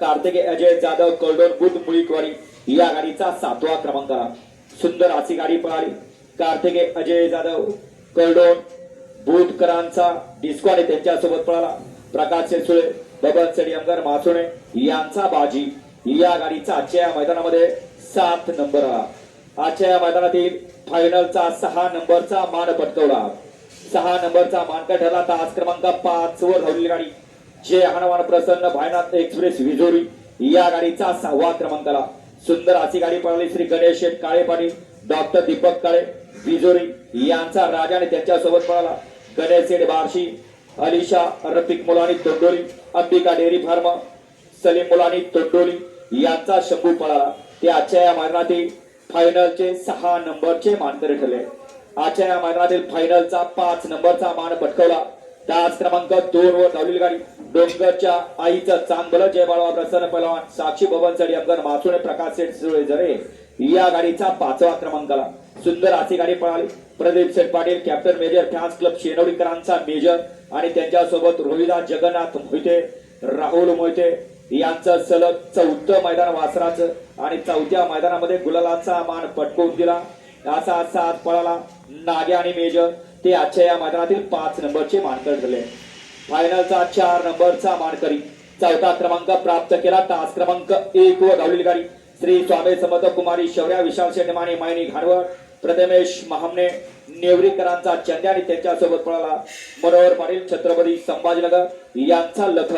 कार्तिके अजय जाधव कळडोन बुध मुळीकवाडी या गाडीचा सातवा क्रमांक आला सुंदर अशी गाडी पळाली. कार्तिके अजय जाधव कळडोन बुधकरांचा डिस्को त्यांच्यासोबत पळाला. प्रकाश सेसुळे बबन सडियमकर मासुणे यांचा बाजी या गाडीचा आजच्या या मैदानामध्ये सात नंबर आला आजच्या या मैदानातील फायनलचा सहा नंबरचा मान पटकवला सहा नंबरचा मानकर ठरला तास क्रमांक पाच वर धावलेली गाडी. जय हनुमान प्रसन्न भायनाथ एक्सप्रेस विजोरी. या गाडीचा सहावा क्रमांक आला. सुंदर अशी गाडी पळाली श्री गणेश शेठ काळे पाटील डॉक्टर दीपक काळे विजोरी. यांचा राजा आणि त्यांच्यासोबत पळाला. गणेश शेठ बार्शी अलिशा रफिक मुलानी तोंडोली अंबिका डेअरी फार्म सलीम मुलानी तोंडोली यांचा शंभू पळाला. ते आजच्या या मैदानातील फायनलचे सहा नंबरचे मानकरी ठरले. आजच्या या मैदानातील फायनलचा पाच नंबरचा मान पटकवला. तास क्रमांक दोन वर धावलेली गाडी. डोंगरच्या आईचं चांगलं जय बाळवा प्रसन्न पहलवान साक्षी भवन सडी अफगाण मासुणे प्रकाश सेठ सुळे जरे या गाडीचा पाचवा क्रमांक आला. सुंदर अशी गाडी पळाली. Pradeep Seth Patil captain major fans club शेनवडीकरांचा major आणि त्यांच्यासोबत रोहिदास जगन्नाथ मोहिते राहुल मोहिते यांचं सलग चौथं मैदान वासराचं आणि चौथ्या मैदानामध्ये गुलालाचा मान पटकवून दिला. असा सात पळाला. नागे आणि मेजर ते आजच्या या मैदानातील पाच नंबरचे मानकर ठरले. फायनलचा चार नंबरचा मानकरी. चौथा क्रमांक प्राप्त केला. तास क्रमांक एक व धावलेली गाडी. श्री स्वामी समर्थ कुमारी शौर्या विशाल शेटमाने मायनी घाणवळ प्रथमेश महामने नेवरीकरांचा चंद्या आणि त्यांच्यासोबत पळाला. मनोहर पाटील छत्रपती संभाजीनगर यांचा लख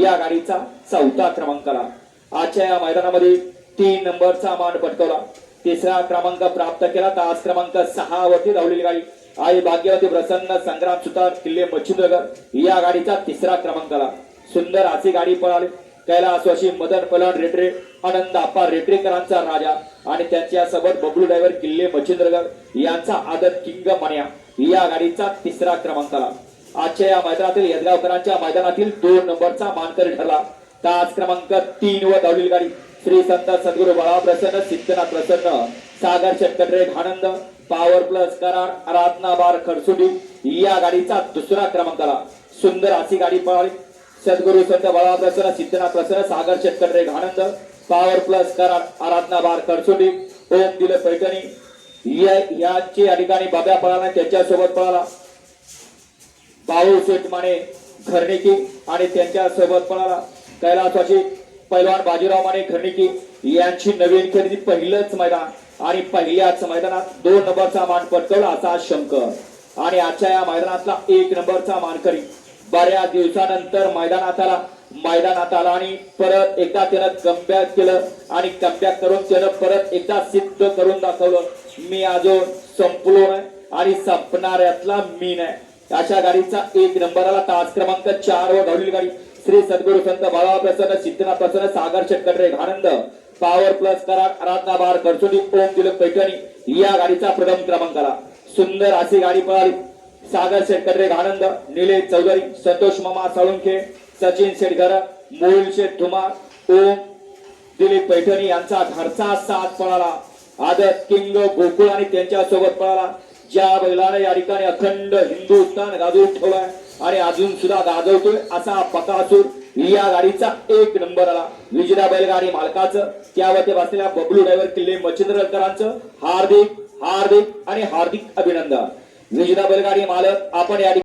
या गाडीचा चौथा क्रमांकला आजच्या या मैदानामध्ये तीन नंबरचा मान पटकवला. तिसरा क्रमांक प्राप्त केला. तास क्रमांक सहा वरती धावलेली गाडी. आई भाग्यवती प्रसन्न संग्राम सुतार किल्ले मच्छिंद्रगर या गाडीचा तिसरा क्रमांक आला. सुंदर अशी गाडी पळाली. कैलासवाशी मदन पलाड रेटरे आनंद आप्पा रेटरेकरांचा राजा आणि त्यांच्यासोबत बबलू ड्रायव्हर किल्ले मच्छिंद्रगड यांचा आदर किंग मण्या या गाडीचा तिसरा क्रमांक आला. आजच्या या मैदानातील यदगावकरांच्या मैदानातील दोन नंबरचा मानकरी ठरला. तास क्रमांक तीन व धावलेली गाडी. श्री संत सद्गुरु बाळा प्रसन्न सिद्धना प्रसन्न सागर शेतकटरे आनंद पॉवर प्लस करार आराधना बार खडसुटी या गाडीचा दुसरा क्रमांक आला. सुंदर अशी गाडी पळाली. सद्गुरु संत बाळा प्रसन्न सिद्धना प्रसन्न सागर शेतकटरे आनंद पॉवर प्लस करार आराधना बार खडसुटी ओम दिल पैठणी. या याची या ठिकाणी बाब्या पळाला त्यांच्यासोबत पळाला. पाऊल शेठ माने घरणिकी आणि त्यांच्यासोबत पळाला. कैलासवासी पैलवान बाजीराव माने खर्णिके यांची नवीन खरेदी पहिलंच मैदान आणि पहिल्याच मैदानात दोन नंबरचा मान पटकवला असा शंकर. आणि आजच्या या मैदानातला एक नंबरचा मानकरी बऱ्याच दिवसानंतर मैदानात आला. मैदानात आला आणि परत एकदा त्यानं कमबॅक केलं आणि कमबॅक करून त्यानं परत एकदा सिद्ध करून दाखवलं मी अजून संपलो नाही आणि संपणाऱ्यातला मी नाही. अशा गाडीचा एक नंबरला तास क्रमांक चार वर धावलेली गाडी श्री सद्गुरु संत बाळा प्रसन्न सिद्धनाथ प्रसन्न सागर शेटकटरे आनंद पॉवर प्लस करार आराधना बार करचोली ओम तिलक पैठणी या गाडीचा प्रथम क्रमांक आला. सुंदर अशी गाडी पळाली. सागर शेटकटरे आनंद निलेश चौधरी संतोष मामा साळुंखे सचिन शेटघर मोहिल शेठ धुमार ओम दिलीप पैठणी यांचा घरचा साथ पळाला. आदत किंग गोकुळ आणि त्यांच्यासोबत पळाला. ज्या बैलाने या ठिकाणी अखंड हिंदुस्थान गाजवून ठेवलाय आणि अजून सुद्धा गाजवतोय असा पकासूर. या गाडीचा एक नंबर आला. विजया बैलगाडी मालकाचं त्यावरती बसलेल्या बबलू ड्रायव्हर किल्ले मच्छिंद्रकरांचं. हार्दिक हार्दिक आणि हार्दिक अभिनंदन. विजया बैलगाडी मालक आपण या